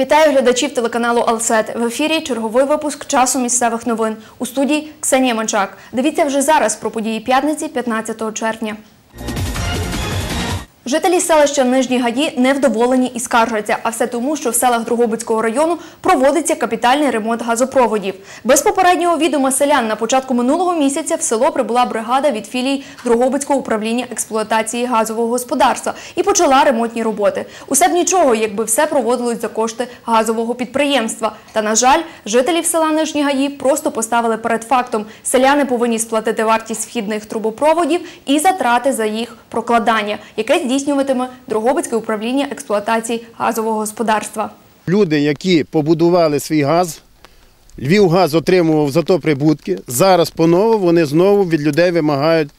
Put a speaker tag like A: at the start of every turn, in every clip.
A: Вітаю глядачів телеканалу Алсет. В ефірі черговий випуск часу місцевих новин. У студії Ксенія Манчак. Дивіться вже зараз про події п'ятниці 15 червня. Жителі селища Нижні Гаї невдоволені і скаржаться, а все тому, що в селах Другобицького району проводиться капітальний ремонт газопроводів. Без попереднього відома селян на початку минулого місяця в село прибула бригада від філій Другобицького управління експлуатації газового господарства і почала ремонтні роботи. Усе б нічого, якби все проводилось за кошти газового підприємства. Та, на жаль, жителів села Нижні Гаї просто поставили перед фактом. Селяни повинні сплатити вартість вхідних трубопроводів і затрати за їх прокладання, яке здійснюватиме Дрогобицьке управління експлуатації газового господарства.
B: Люди, які побудували свій газ, Львівгаз отримував за то прибутки. Зараз поново вони знову від людей вимагають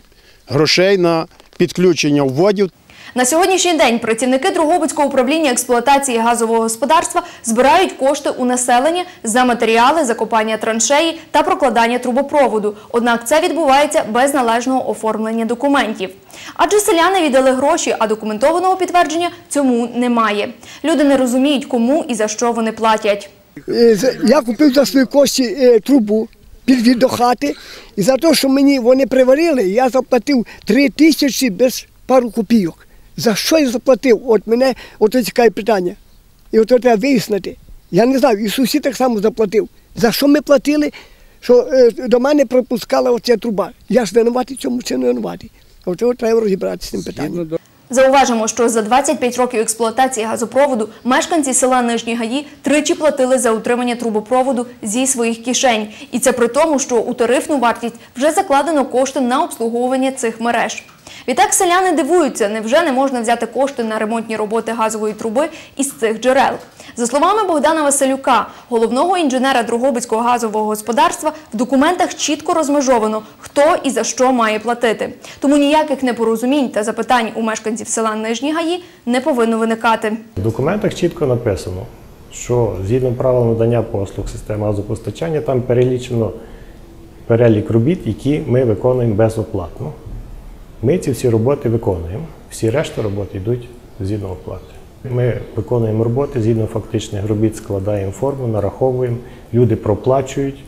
B: грошей на підключення вводів.
A: На сьогоднішній день працівники Дрогобицького управління експлуатації газового господарства збирають кошти у населення за матеріали закопання траншеї та прокладання трубопроводу. Однак це відбувається без належного оформлення документів. Адже селяни віддали гроші, а документованого підтвердження цьому немає. Люди не розуміють, кому і за що вони платять.
C: Е, Я купив за свої кошти е, трубу підвід до хати. І за те, що мені вони приварили, я заплатив три тисячі без пару копійок. За що я заплатив? От мене от цікаве питання. І от треба вияснити. Я не знаю, і сусід так само заплатив. За що ми платили, що е, до мене пропускала оця труба. Я ж винуватий цьому чи не винуватий. От от треба розібратися з цим питанням.
A: Зауважимо, що за 25 років експлуатації газопроводу мешканці села Нижні Гаї тричі платили за утримання трубопроводу зі своїх кишень. І це при тому, що у тарифну вартість вже закладено кошти на обслуговування цих мереж. Відтак селяни дивуються, невже не можна взяти кошти на ремонтні роботи газової труби із цих джерел. За словами Богдана Василюка, головного інженера Другобицького газового господарства, в документах чітко розмежовано, хто і за що має платити. Тому ніяких непорозумінь та запитань у мешканців села Нижні Гаї не повинно виникати.
D: В документах чітко написано, що згідно правил надання послуг системи газопостачання, там перелічено перелік робіт, які ми виконуємо безоплатно. Ми ці всі роботи виконуємо. Всі решта роботи йдуть згідно оплати. Ми виконуємо роботи згідно фактичних робіт, складаємо форму, нараховуємо, люди проплачують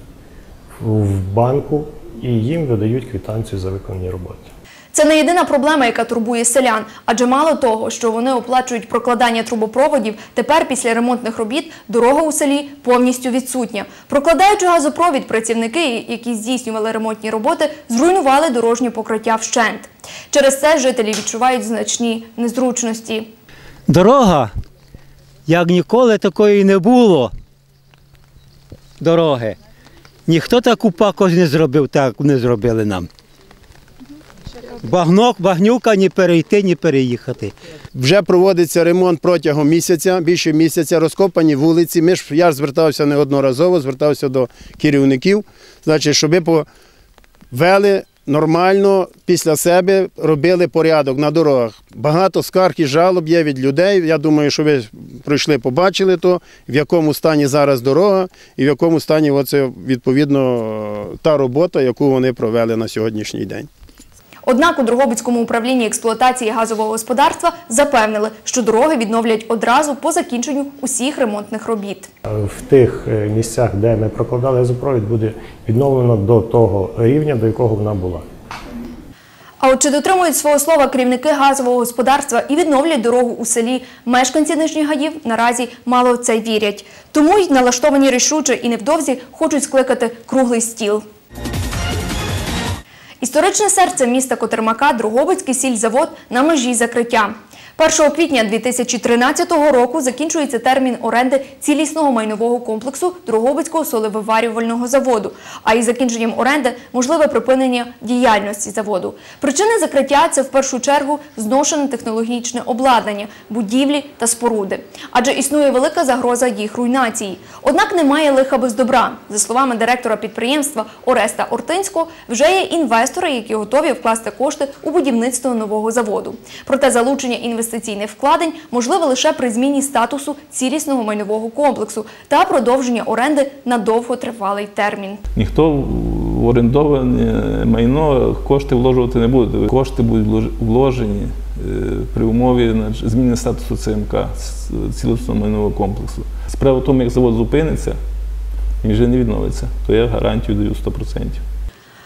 D: в банку і їм видають квитанцію за виконані роботи.
A: Це не єдина проблема, яка турбує селян, адже мало того, що вони оплачують прокладання трубопроводів, тепер після ремонтних робіт дорога у селі повністю відсутня. Прокладаючи газопровід, працівники, які здійснювали ремонтні роботи, зруйнували дорожнє покриття вщент. Через це жителі відчувають значні незручності.
E: Дорога, як ніколи такої не було. Дороги. Ніхто таку пакость не зробив, так вони зробили нам. Багнок, багнюка ні перейти, ні переїхати.
B: Вже проводиться ремонт протягом місяця, більше місяця, розкопані вулиці. Ми ж, я ж звертався неодноразово, звертався до керівників, значить, щоб вели нормально після себе, робили порядок на дорогах. Багато скарг і жалоб є від людей. Я думаю, що ви пройшли, побачили то, в якому стані зараз дорога і в якому стані оце, відповідно та робота, яку вони провели на сьогоднішній день.
A: Однак у Дрогобицькому управлінні експлуатації газового господарства запевнили, що дороги відновлять одразу по закінченню усіх ремонтних робіт.
D: В тих е, місцях, де ми прокладали газопровід, буде відновлено до того рівня, до якого вона була.
A: А от чи дотримують свого слова керівники газового господарства і відновлять дорогу у селі, мешканці Нижніх Гаїв наразі мало в це вірять. Тому й налаштовані рішуче і невдовзі хочуть скликати круглий стіл. Історичне серце міста Котермака Другобицький сільзавод на межі закриття. 1 квітня 2013 року закінчується термін оренди цілісного майнового комплексу Другобицького солевиварювального заводу. А із закінченням оренди можливе припинення діяльності заводу. Причини закриття це в першу чергу зношене технологічне обладнання, будівлі та споруди. Адже існує велика загроза їх руйнації. Однак немає лиха без добра. За словами директора підприємства Ореста Ортинського, вже є інвестори, які готові вкласти кошти у будівництво нового заводу. Проте залучення інвестиційних вкладень можливе лише при зміні статусу цілісного майнового комплексу та продовження оренди на довготривалий термін.
F: Ніхто в орендоване майно кошти вложувати не буде. Кошти будуть вложені е, при умові зміни статусу ЦМК цілісного майнового комплексу. Справа в тому, як завод зупиниться, він вже не відновиться, то я гарантію даю 100%.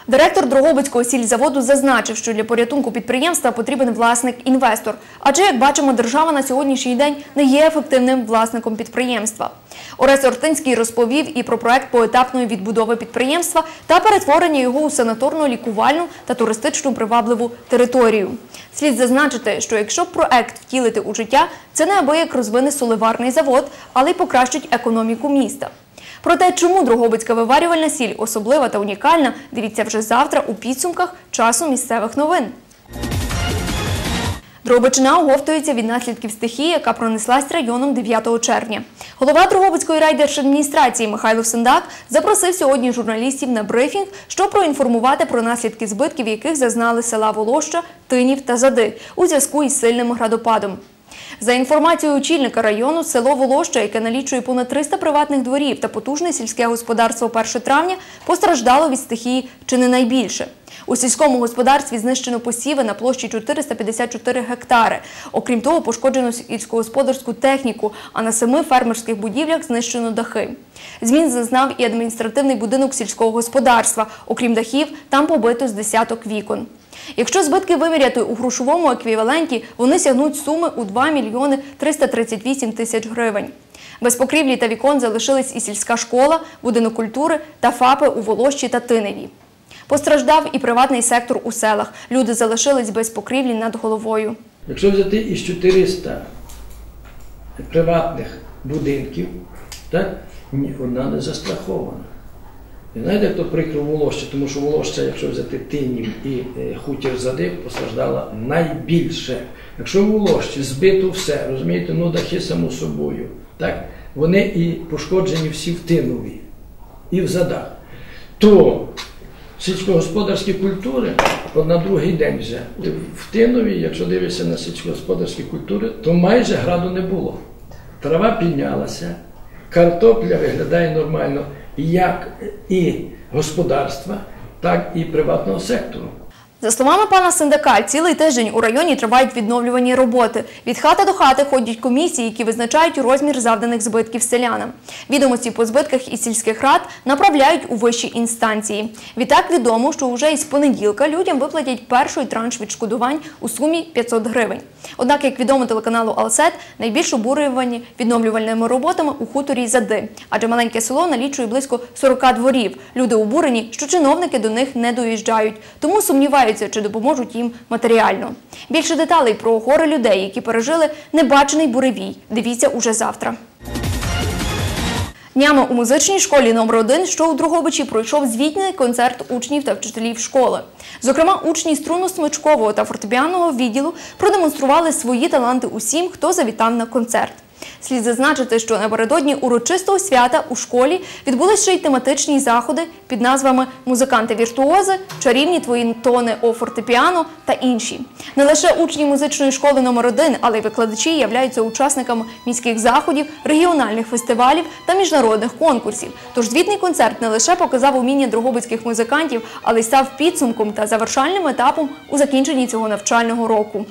A: Директор Дрогобицького сільзаводу зазначив, що для порятунку підприємства потрібен власник-інвестор. Адже, як бачимо, держава на сьогоднішній день не є ефективним власником підприємства. Орес Ортинський розповів і про проект поетапної відбудови підприємства та перетворення його у санаторно-лікувальну та туристичну привабливу територію. Слід зазначити, що якщо проект втілити у життя, це неабияк розвине соливарний завод, але й покращить економіку міста. Про те, чому Дрогобицька виварювальна сіль особлива та унікальна, дивіться вже завтра у підсумках часу місцевих новин. Дрогобичина оговтується від наслідків стихії, яка пронеслась районом 9 червня. Голова Дрогобицької райдержадміністрації Михайло Сендак запросив сьогодні журналістів на брифінг, щоб проінформувати про наслідки збитків, яких зазнали села Волоща, Тинів та Зади у зв'язку із сильним градопадом. За інформацією очільника району, село Волоща, яке налічує понад 300 приватних дворів та потужне сільське господарство 1 травня, постраждало від стихії чи не найбільше. У сільському господарстві знищено посіви на площі 454 гектари. Окрім того, пошкоджено сільськогосподарську техніку, а на семи фермерських будівлях знищено дахи. Змін зазнав і адміністративний будинок сільського господарства. Окрім дахів, там побито з десяток вікон. Якщо збитки виміряти у грошовому еквіваленті, вони сягнуть суми у 2 мільйони 338 тисяч гривень. Без покрівлі та вікон залишились і сільська школа, будинок культури та ФАПи у Волощі та Тиневі. Постраждав і приватний сектор у селах. Люди залишились без покрівлі над головою.
G: Якщо взяти із 400 приватних будинків, так, ні не застрахована. І знаєте, як то прикро тому що Волоща, якщо взяти Тинів і е, хутір Задив, постраждала найбільше. Якщо в Волощі збито все, розумієте, ну дахи само собою, так, вони і пошкоджені всі в Тинові і в Задах, то сільськогосподарські культури, от на другий день вже, в Тинові, якщо дивишся на сільськогосподарські культури, то майже граду не було. Трава піднялася, картопля виглядає нормально як і господарства, так і приватного сектору.
A: За словами пана Сендака, цілий тиждень у районі тривають відновлювані роботи. Від хати до хати ходять комісії, які визначають розмір завданих збитків селянам. Відомості по збитках із сільських рад направляють у вищі інстанції. Відтак відомо, що вже із понеділка людям виплатять перший транш відшкодувань у сумі 500 гривень. Однак, як відомо телеканалу Алсет, найбільш обурювані відновлювальними роботами у хуторі Зади, адже маленьке село налічує близько 40 дворів. Люди обурені, що чиновники до них не доїжджають, тому сумніваються, чи допоможуть їм матеріально. Більше деталей про гори людей, які пережили небачений буревій. Дивіться уже завтра. Днями у музичній школі номер 1 що у Другобичі пройшов звітний концерт учнів та вчителів школи. Зокрема, учні струнно-смичкового та фортепіанного відділу продемонстрували свої таланти усім, хто завітав на концерт. Слід зазначити, що напередодні урочистого свята у школі відбулись ще й тематичні заходи під назвами Музиканти-віртуози, чарівні твої тони о фортепіано та інші. Не лише учні музичної школи номер 1 але й викладачі являються учасниками міських заходів, регіональних фестивалів та міжнародних конкурсів. Тож звітний концерт не лише показав уміння дрогобицьких музикантів, але й став підсумком та завершальним етапом у закінченні цього навчального року.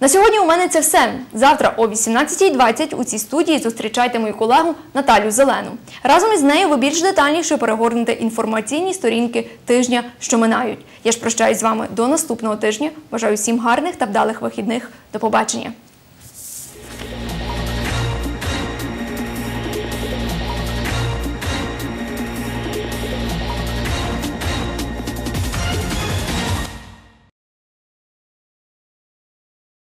A: На сьогодні у мене це все. Завтра о 18.20 у цій студії зустрічайте мою колегу Наталю Зелену. Разом із нею ви більш детальніше перегорнете інформаційні сторінки тижня, що минають. Я ж прощаюсь з вами до наступного тижня. Бажаю всім гарних та вдалих вихідних. До побачення.